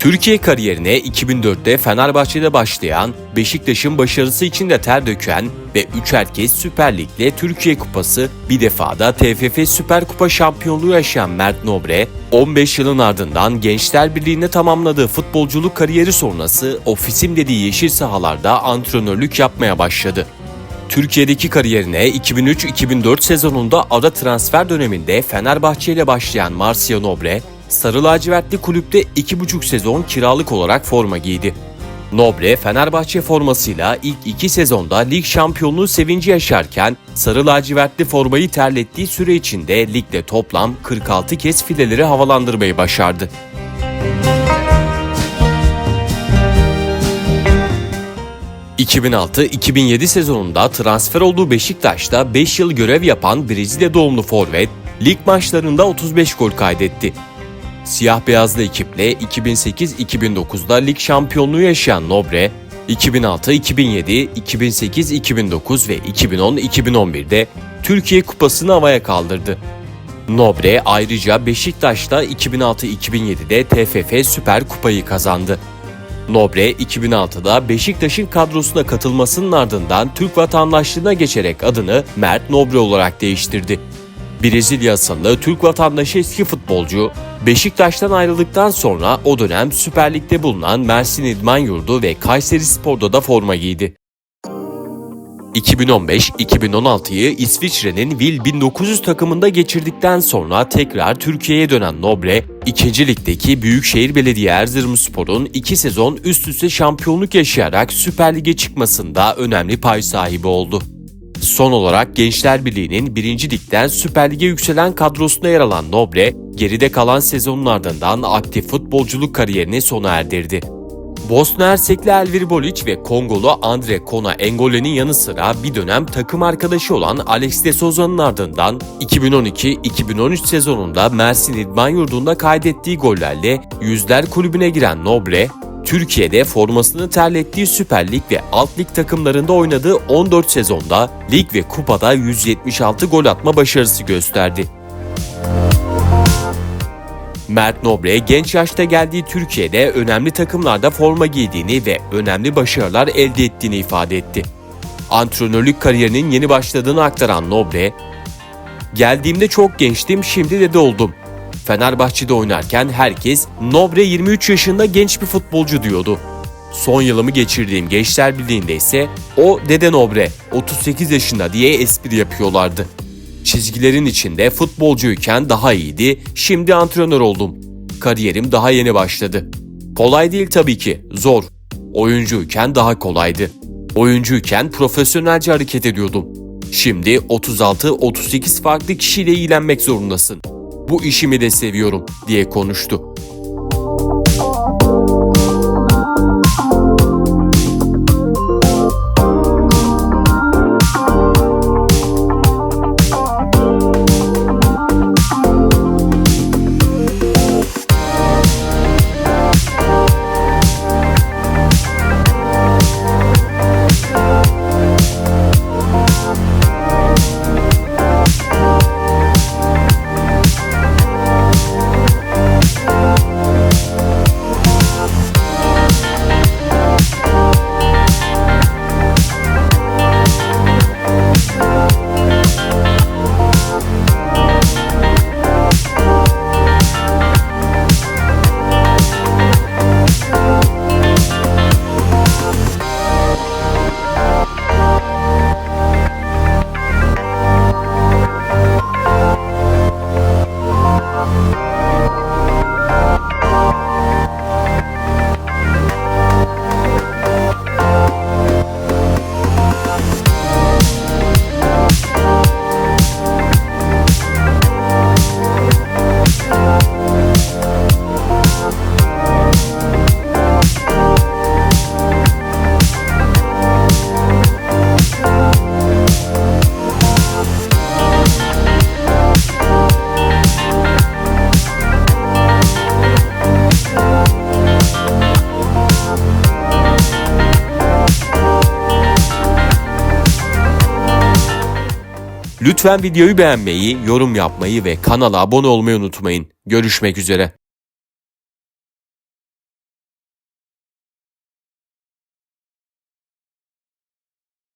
Türkiye kariyerine 2004'te Fenerbahçe'de başlayan, Beşiktaş'ın başarısı için de ter döken ve 3 herkes Süper Lig'le Türkiye Kupası, bir defada TFF Süper Kupa şampiyonluğu yaşayan Mert Nobre, 15 yılın ardından Gençler Birliği'nde tamamladığı futbolculuk kariyeri sonrası ofisim dediği yeşil sahalarda antrenörlük yapmaya başladı. Türkiye'deki kariyerine 2003-2004 sezonunda ara transfer döneminde Fenerbahçe ile başlayan Marcia Nobre, Sarı lacivertli kulüpte 2,5 sezon kiralık olarak forma giydi. Nobre, Fenerbahçe formasıyla ilk iki sezonda lig şampiyonluğu sevinci yaşarken sarı lacivertli formayı terlettiği süre içinde ligde toplam 46 kez fileleri havalandırmayı başardı. ...2006-2007 sezonunda transfer olduğu Beşiktaş'ta 5 yıl görev yapan Brezilya doğumlu forvet, lig maçlarında 35 gol kaydetti. Siyah beyazlı ekiple 2008-2009'da lig şampiyonluğu yaşayan Nobre, 2006, 2007, 2008, 2009 ve 2010-2011'de Türkiye Kupası'nı havaya kaldırdı. Nobre ayrıca Beşiktaş'ta 2006-2007'de TFF Süper Kupayı kazandı. Nobre 2006'da Beşiktaş'ın kadrosuna katılmasının ardından Türk vatandaşlığına geçerek adını Mert Nobre olarak değiştirdi. Brezilya asıllı Türk vatandaşı eski futbolcu, Beşiktaş'tan ayrıldıktan sonra o dönem Süper Lig'de bulunan Mersin İdman Yurdu ve Kayseri Spor'da da forma giydi. 2015-2016'yı İsviçre'nin Vil 1900 takımında geçirdikten sonra tekrar Türkiye'ye dönen Nobre, 2. Lig'deki Büyükşehir Belediye Erzurumspor'un 2 sezon üst üste şampiyonluk yaşayarak Süper Lig'e çıkmasında önemli pay sahibi oldu. Son olarak Gençler Birliği'nin 1. Lig'den Süper Lig'e yükselen kadrosuna yer alan Nobre, geride kalan sezonun ardından aktif futbolculuk kariyerini sona erdirdi. Bosna Hersekli Elvir Bolic ve Kongolu Andre Kona Engole'nin yanı sıra bir dönem takım arkadaşı olan Alex de Souza'nın ardından 2012-2013 sezonunda Mersin İdman Yurdu'nda kaydettiği gollerle Yüzler Kulübü'ne giren Nobre, Türkiye'de formasını terlettiği Süper Lig ve Alt Lig takımlarında oynadığı 14 sezonda lig ve kupada 176 gol atma başarısı gösterdi. Mert Nobre genç yaşta geldiği Türkiye'de önemli takımlarda forma giydiğini ve önemli başarılar elde ettiğini ifade etti. Antrenörlük kariyerinin yeni başladığını aktaran Nobre, "Geldiğimde çok gençtim, şimdi de oldum. Fenerbahçe'de oynarken herkes Nobre 23 yaşında genç bir futbolcu diyordu. Son yılımı geçirdiğim Gençler Birliği'nde ise o Dede Nobre 38 yaşında diye espri yapıyorlardı. Çizgilerin içinde futbolcuyken daha iyiydi, şimdi antrenör oldum. Kariyerim daha yeni başladı. Kolay değil tabii ki, zor. Oyuncuyken daha kolaydı. Oyuncuyken profesyonelce hareket ediyordum. Şimdi 36-38 farklı kişiyle ilgilenmek zorundasın. Bu işimi de seviyorum diye konuştu. Lütfen videoyu beğenmeyi, yorum yapmayı ve kanala abone olmayı unutmayın. Görüşmek üzere.